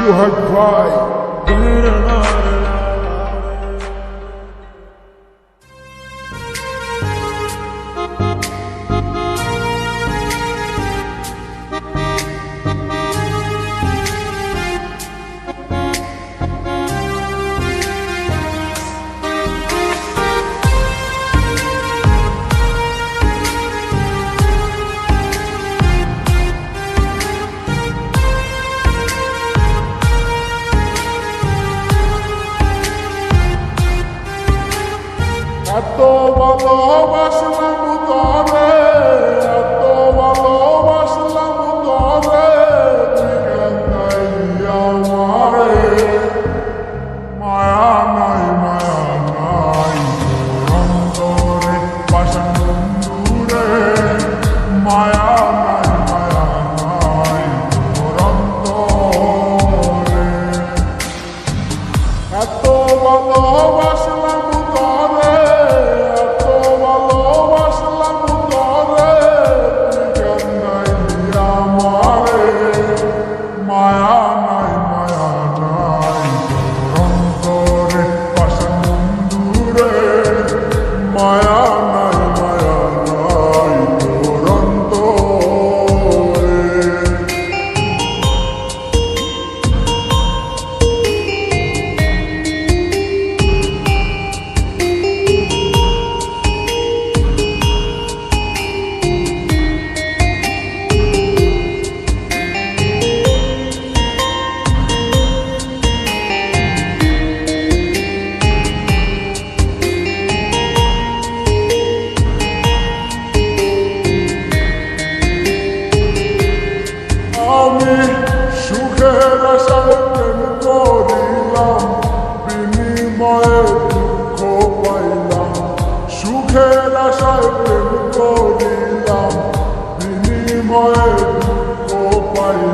you heard cry. ভালোবাসলাম তবে এত ভালো মায়া সুখের আশায় প্রেম করিলাম বিনিময়ে দুঃখ পাইলাম।